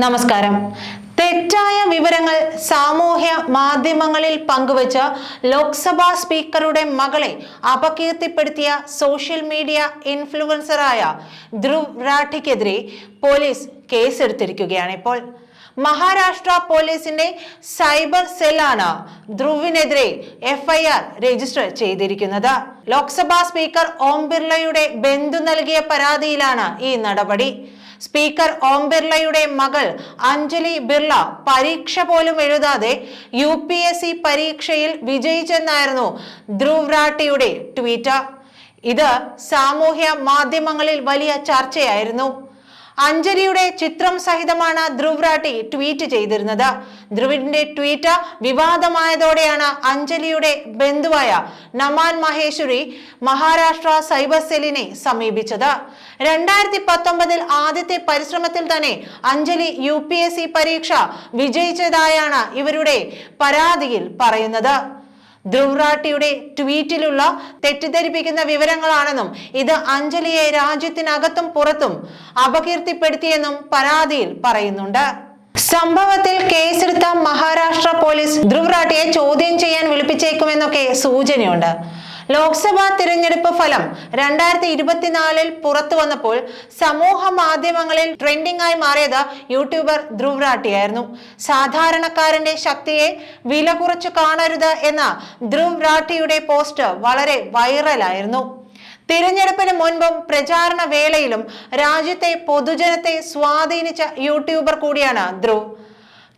നമസ്കാരം. തെറ്റായ വിവരങ്ങൾ സാമൂഹ്യ മാധ്യമങ്ങളിൽ പങ്കുവച്ച ലോക്സഭാ സ്പീക്കറുടെ മകളെ അപകീർത്തിപ്പെടുത്തിയ സോഷ്യൽ മീഡിയ ഇൻഫ്ലുവൻസറായ ധ്രുവ് റാഠിക്കെതിരെ പോലീസ് കേസെടുത്തിരിക്കുകയാണ് ഇപ്പോൾ. മഹാരാഷ്ട്ര പോലീസിന്റെ സൈബർ സെല്ലാണ് ധ്രുവിനെതിരെ എഫ്ഐആർ രജിസ്റ്റർ ചെയ്തിരിക്കുന്നത്. ലോക്സഭാ സ്പീക്കർ ഓം ബിർളയുടെ ബന്ധു നൽകിയ പരാതിയിലാണ് ഈ നടപടി. സ്പീക്കർ ഓം ബിർളയുടെ മകൾ അഞ്ജലി ബിർള പരീക്ഷ പോലും എഴുതാതെ യു പി എസ് സി പരീക്ഷയിൽ വിജയിച്ചെന്നായിരുന്നു ധ്രുവ്രാട്ടിയുടെ ട്വീറ്റ്. ഇത് സാമൂഹ്യ മാധ്യമങ്ങളിൽ വലിയ ചർച്ചയായിരുന്നു. അഞ്ജലിയുടെ ചിത്രം സഹിതമാണ് ധ്രുവ് റാട്ടി ട്വീറ്റ് ചെയ്തിരുന്നത്. ധ്രുവിന്റെ ട്വീറ്റ് വിവാദമായതോടെയാണ് അഞ്ജലിയുടെ ബന്ധുവായ നമാൻ മഹേശ്വരി മഹാരാഷ്ട്ര സൈബർ സെല്ലിനെ സമീപിച്ചത്. രണ്ടായിരത്തി പത്തൊമ്പതിൽ ആദ്യത്തെ പരിശ്രമത്തിൽ തന്നെ അഞ്ജലി യു പരീക്ഷ വിജയിച്ചതായാണ് ഇവരുടെ പരാതിയിൽ പറയുന്നത്. ധ്രുവ്റാട്ടിയുടെ ട്വീറ്റിലുള്ള തെറ്റിദ്ധരിപ്പിക്കുന്ന വിവരങ്ങളാണെന്നും ഇത് അഞ്ജലിയെ രാജ്യത്തിനകത്തും പുറത്തും അപകീർത്തിപ്പെടുത്തിയെന്നും പരാതിയിൽ പറയുന്നുണ്ട്. സംഭവത്തിൽ കേസെടുത്ത മഹാരാഷ്ട്ര പോലീസ് ധ്രുവ്റാട്ടിയെ ചോദ്യം ചെയ്യാൻ വിളിപ്പിച്ചേക്കുമെന്നൊക്കെ സൂചനയുണ്ട്. ലോക്സഭാ തിരഞ്ഞെടുപ്പ് ഫലം രണ്ടായിരത്തി ഇരുപത്തിനാലിൽ പുറത്തു വന്നപ്പോൾ സമൂഹ മാധ്യമങ്ങളിൽ ട്രെൻഡിംഗ് ആയി മാറിയത് യൂട്യൂബർ ധ്രുവ് റാട്ടിയായിരുന്നു സാധാരണക്കാരന്റെ ശക്തിയെ വില കുറച്ചു കാണരുത് എന്ന ധ്രുവ് റാട്ടിയുടെ പോസ്റ്റ് വളരെ വൈറലായിരുന്നു. തിരഞ്ഞെടുപ്പിന് മുൻപും പ്രചാരണ വേളയിലും രാജ്യത്തെ പൊതുജനത്തെ സ്വാധീനിച്ച യൂട്യൂബർ കൂടിയാണ് ധ്രുവ്.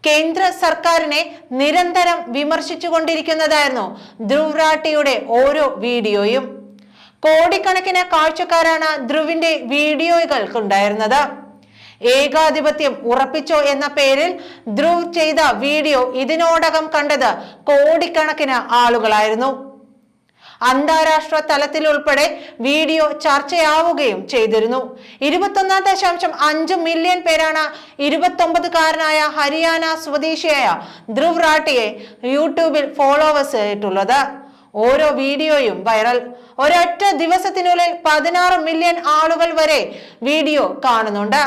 കേന്ദ്ര സർക്കാരിനെ നിരന്തരം വിമർശിച്ചുകൊണ്ടിരിക്കുന്നതായിരുന്നു ധ്രുവ് റാട്ടിയുടെ ഓരോ വീഡിയോയും. കോടിക്കണക്കിന് കാഴ്ചക്കാരാണ് ധ്രുവിന്റെ വീഡിയോകൾക്കുണ്ടായിരുന്നത്. ഏകാധിപത്യം ഉറപ്പിച്ചോ എന്ന പേരിൽ ധ്രുവ് ചെയ്ത വീഡിയോ ഇതിനോടകം കണ്ടത് കോടിക്കണക്കിന് ആളുകളായിരുന്നു. അന്താരാഷ്ട്ര തലത്തിൽ ഉൾപ്പെടെ വീഡിയോ ചർച്ചയാവുകയും ചെയ്തിരുന്നു. ഇരുപത്തൊന്നാം ദശാംശം അഞ്ച് മില്യൺ പേരാണ് ഇരുപത്തൊമ്പതുകാരനായ ഹരിയാന സ്വദേശിയായ ധ്രുവ് റാട്ടിയെ യൂട്യൂബിൽ ഫോളോവേഴ്സ് ആയിട്ടുള്ളത്. ഓരോ വീഡിയോയും വൈറൽ. ഒരൊറ്റ ദിവസത്തിനുള്ളിൽ പതിനാറ് മില്യൺ ആളുകൾ വരെ വീഡിയോ കാണുന്നുണ്ട്.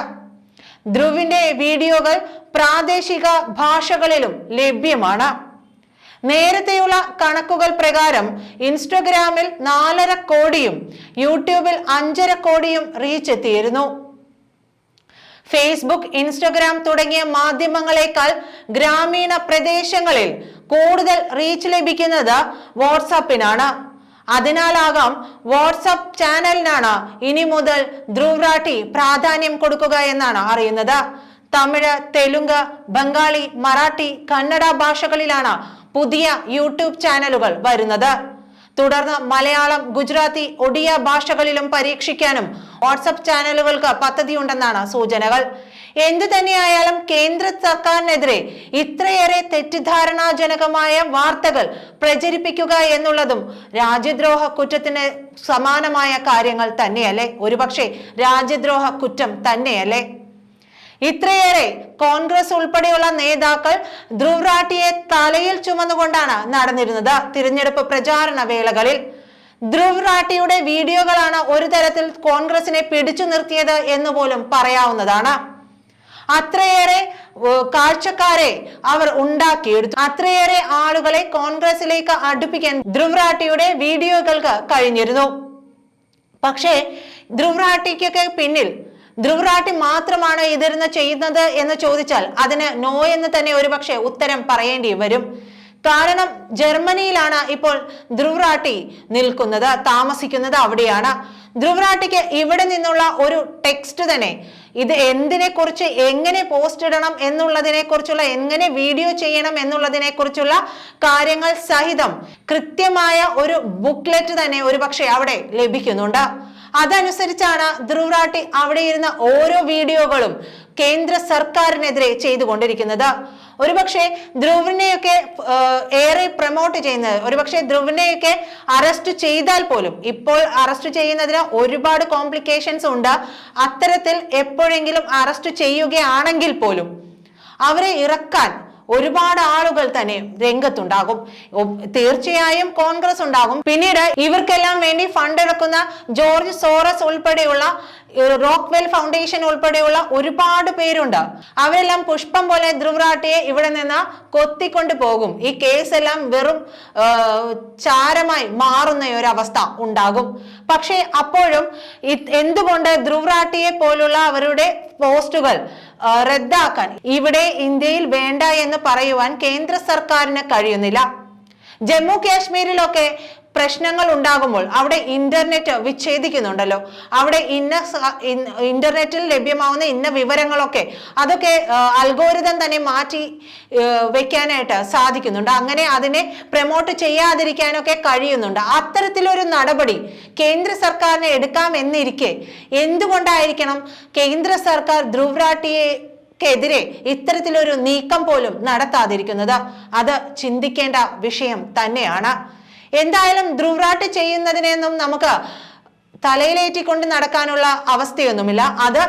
ധ്രുവിന്റെ വീഡിയോകൾ പ്രാദേശിക ഭാഷകളിലും ലഭ്യമാണ്. നേരത്തെയുള്ള കണക്കുകൾ പ്രകാരം ഇൻസ്റ്റഗ്രാമിൽ നാലര കോടിയും യൂട്യൂബിൽ അഞ്ചര കോടിയും റീച്ച് എത്തിയിരുന്നു. ഫേസ്ബുക്ക് ഇൻസ്റ്റഗ്രാം തുടങ്ങിയ മാധ്യമങ്ങളെക്കാൾ ഗ്രാമീണ പ്രദേശങ്ങളിൽ കൂടുതൽ റീച്ച് ലഭിക്കുന്നത് വാട്സാപ്പിനാണ് അതിനാലാകാം വാട്സപ്പ് ചാനലിനാണ് ഇനി മുതൽ ധ്രുവ്രാട്ടി പ്രാധാന്യം കൊടുക്കുക എന്നാണ് അറിയുന്നത്. തമിഴ് തെലുങ്ക് ബംഗാളി മറാഠി കന്നഡ ഭാഷകളിലാണ് പുതിയ യൂട്യൂബ് ചാനലുകൾ വരുന്നത്. തുടർന്ന് മലയാളം ഗുജറാത്തി ഒഡിയ ഭാഷകളിലും പരീക്ഷിക്കാനും വാട്സപ്പ് ചാനലുകൾക്ക് പദ്ധതിയുണ്ടെന്നാണ് സൂചനകൾ. എന്തു തന്നെയായാലും കേന്ദ്ര സർക്കാരിനെതിരെ ഇത്രയേറെ തെറ്റിദ്ധാരണാജനകമായ വാർത്തകൾ പ്രചരിപ്പിക്കുക എന്നുള്ളതും രാജ്യദ്രോഹ കുറ്റത്തിന് സമാനമായ കാര്യങ്ങൾ തന്നെയല്ലേ? ഒരുപക്ഷെ രാജ്യദ്രോഹ കുറ്റം തന്നെയല്ലേ? ഇത്രയേറെ കോൺഗ്രസ് ഉൾപ്പെടെയുള്ള നേതാക്കൾ ധ്രുവ്റാട്ടിയെ തലയിൽ ചുമന്നുകൊണ്ടാണ് നടന്നിരുന്നത് തിരഞ്ഞെടുപ്പ് പ്രചാരണ വേളകളിൽ. ധ്രുവ് റാട്ടിയുടെ വീഡിയോകളാണ് ഒരു തരത്തിൽ കോൺഗ്രസിനെ പിടിച്ചു നിർത്തിയത് എന്ന് പോലും പറയാവുന്നതാണ്. അത്രയേറെ കാഴ്ചക്കാരെ അവർ ഉണ്ടാക്കിയെടുത്തു. അത്രയേറെ ആളുകളെ കോൺഗ്രസിലേക്ക് അടുപ്പിക്കാൻ ധ്രുവ് റാട്ടിയുടെ വീഡിയോകൾക്ക് കഴിഞ്ഞിരുന്നു. പക്ഷേ ധ്രുവ് റാട്ടിക്കൊക്കെ പിന്നിൽ ധ്രുവ് മാത്രമാണോ മാത്രമാണ് ഇതിരുന്ന് ചെയ്യുന്നത് എന്ന് ചോദിച്ചാൽ അതിന് നോ എന്ന് തന്നെ ഒരുപക്ഷെ ഉത്തരം പറയേണ്ടി വരും. കാരണം ജർമ്മനിയിലാണ് ഇപ്പോൾ ധ്രുവറാട്ടി നിൽക്കുന്നത് താമസിക്കുന്നത് അവിടെയാണ്. ധ്രുവറാട്ടിക്ക് ഇവിടെ നിന്നുള്ള ഒരു ടെക്സ്റ്റ് തന്നെ ഇത് എന്തിനെ കുറിച്ച് എങ്ങനെ പോസ്റ്റ് ഇടണം എന്നുള്ളതിനെ കുറിച്ചുള്ള എങ്ങനെ വീഡിയോ ചെയ്യണം എന്നുള്ളതിനെ കുറിച്ചുള്ള കാര്യങ്ങൾ സഹിതം കൃത്യമായ ഒരു ബുക്ക്ലെറ്റ് തന്നെ ഒരുപക്ഷെ അവിടെ ലഭിക്കുന്നുണ്ട്. അതനുസരിച്ചാണ് ധ്രുവറാട്ടി അവിടെ ഇരുന്ന ഓരോ വീഡിയോകളും കേന്ദ്ര സർക്കാരിനെതിരെ ചെയ്തുകൊണ്ടിരിക്കുന്നത്. ഒരുപക്ഷെ ധ്രുവിനെയൊക്കെ ഏറെ പ്രൊമോട്ട് ചെയ്യുന്നത് ഒരുപക്ഷെ ധ്രുവിനെയൊക്കെ അറസ്റ്റ് ചെയ്താൽ പോലും ഇപ്പോൾ അറസ്റ്റ് ചെയ്യുന്നതിന് ഒരുപാട് കോംപ്ലിക്കേഷൻസ് ഉണ്ട്. അത്തരത്തിൽ എപ്പോഴെങ്കിലും അറസ്റ്റ് ചെയ്യുകയാണെങ്കിൽ പോലും അവരെ ഇറക്കാൻ ഒരുപാട് ആളുകൾ തന്നെ രംഗത്തുണ്ടാകും. തീർച്ചയായും കോൺഗ്രസ് ഉണ്ടാകും. പിന്നീട് ഇവർക്കെല്ലാം വേണ്ടി ഫണ്ട് ഇറക്കുന്ന ജോർജ് സോറസ് ഉൾപ്പെടെയുള്ള റോക്ക്വെൽ ഫൗണ്ടേഷൻ ഉൾപ്പെടെയുള്ള ഒരുപാട് പേരുണ്ട്. അവരെല്ലാം പുഷ്പം പോലെ ധ്രുവറാട്ടിയെ ഇവിടെ നിന്ന് കൊത്തിക്കൊണ്ട് പോകും. ഈ കേസ് എല്ലാം വെറും ചാരമായി മാറുന്ന ഒരു അവസ്ഥ ഉണ്ടാകും. പക്ഷേ അപ്പോഴും എന്തുകൊണ്ട് ധ്രുവറാട്ടിയെ പോലുള്ള അവരുടെ പോസ്റ്റുകൾ റദ്ദാക്കാൻ ഇവിടെ ഇന്ത്യയിൽ വേണ്ട എന്ന് പറയുവാൻ കേന്ദ്ര സർക്കാരിന് കഴിയുന്നില്ല? ജമ്മു കാശ്മീരിലൊക്കെ പ്രശ്നങ്ങൾ ഉണ്ടാകുമ്പോൾ അവിടെ ഇന്റർനെറ്റ് വിച്ഛേദിക്കുന്നുണ്ടല്ലോ. അവിടെ ഇന്ന ഇന്റർനെറ്റിൽ ലഭ്യമാവുന്ന ഇന്ന വിവരങ്ങളൊക്കെ അതൊക്കെ അൽഗോരിതം തന്നെ മാറ്റി വെക്കാനായിട്ട് സാധിക്കുന്നുണ്ട്. അങ്ങനെ അതിനെ പ്രൊമോട്ട് ചെയ്യാതിരിക്കാനൊക്കെ കഴിയുന്നുണ്ട്. അത്തരത്തിലൊരു നടപടി കേന്ദ്ര സർക്കാരിനെ എടുക്കാമെന്നിരിക്കെ എന്തുകൊണ്ടായിരിക്കണം കേന്ദ്ര സർക്കാർ ധ്രുവ്രാട്ടിയെ ക്കെതിരെ ഇത്തരത്തിലൊരു നീക്കം പോലും നടത്താതിരിക്കുന്നത്? അത് ചിന്തിക്കേണ്ട വിഷയം തന്നെയാണ്. എന്തായാലും ധ്രുവറാട്ട് ചെയ്യുന്നതിനെയൊന്നും നമുക്ക് തലയിലേറ്റിക്കൊണ്ട് നടക്കാനുള്ള അവസ്ഥയൊന്നുമില്ല. അത്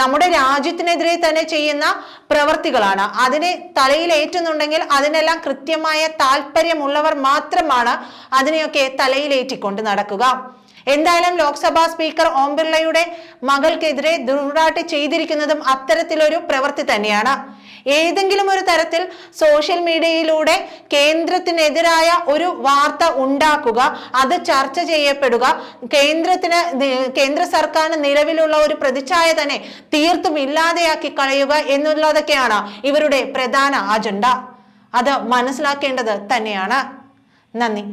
നമ്മുടെ രാജ്യത്തിനെതിരെ തന്നെ ചെയ്യുന്ന പ്രവർത്തികളാണ്. അതിനെ തലയിലേറ്റുന്നുണ്ടെങ്കിൽ അതിനെല്ലാം കൃത്യമായ താല്പര്യമുള്ളവർ മാത്രമാണ് അതിനെയൊക്കെ തലയിലേറ്റിക്കൊണ്ട് നടക്കുക. എന്തായാലും ലോക്സഭാ സ്പീക്കർ ഓം ബിർളയുടെ മകൾക്കെതിരെ ദുർനാട്ട് ചെയ്തിരിക്കുന്നതും അത്തരത്തിലൊരു പ്രവൃത്തി തന്നെയാണ്. ഏതെങ്കിലും ഒരു തരത്തിൽ സോഷ്യൽ മീഡിയയിലൂടെ കേന്ദ്രത്തിനെതിരായ ഒരു വാർത്ത ഉണ്ടാക്കുക അത് ചർച്ച ചെയ്യപ്പെടുക കേന്ദ്രത്തിന് കേന്ദ്ര സർക്കാരിന് നിലവിലുള്ള ഒരു പ്രതിച്ഛായ തന്നെ തീർത്തും ഇല്ലാതെയാക്കി കളയുക എന്നുള്ളതൊക്കെയാണ് ഇവരുടെ പ്രധാന അജണ്ട അത് മനസ്സിലാക്കേണ്ടത് തന്നെയാണ്. നന്ദി.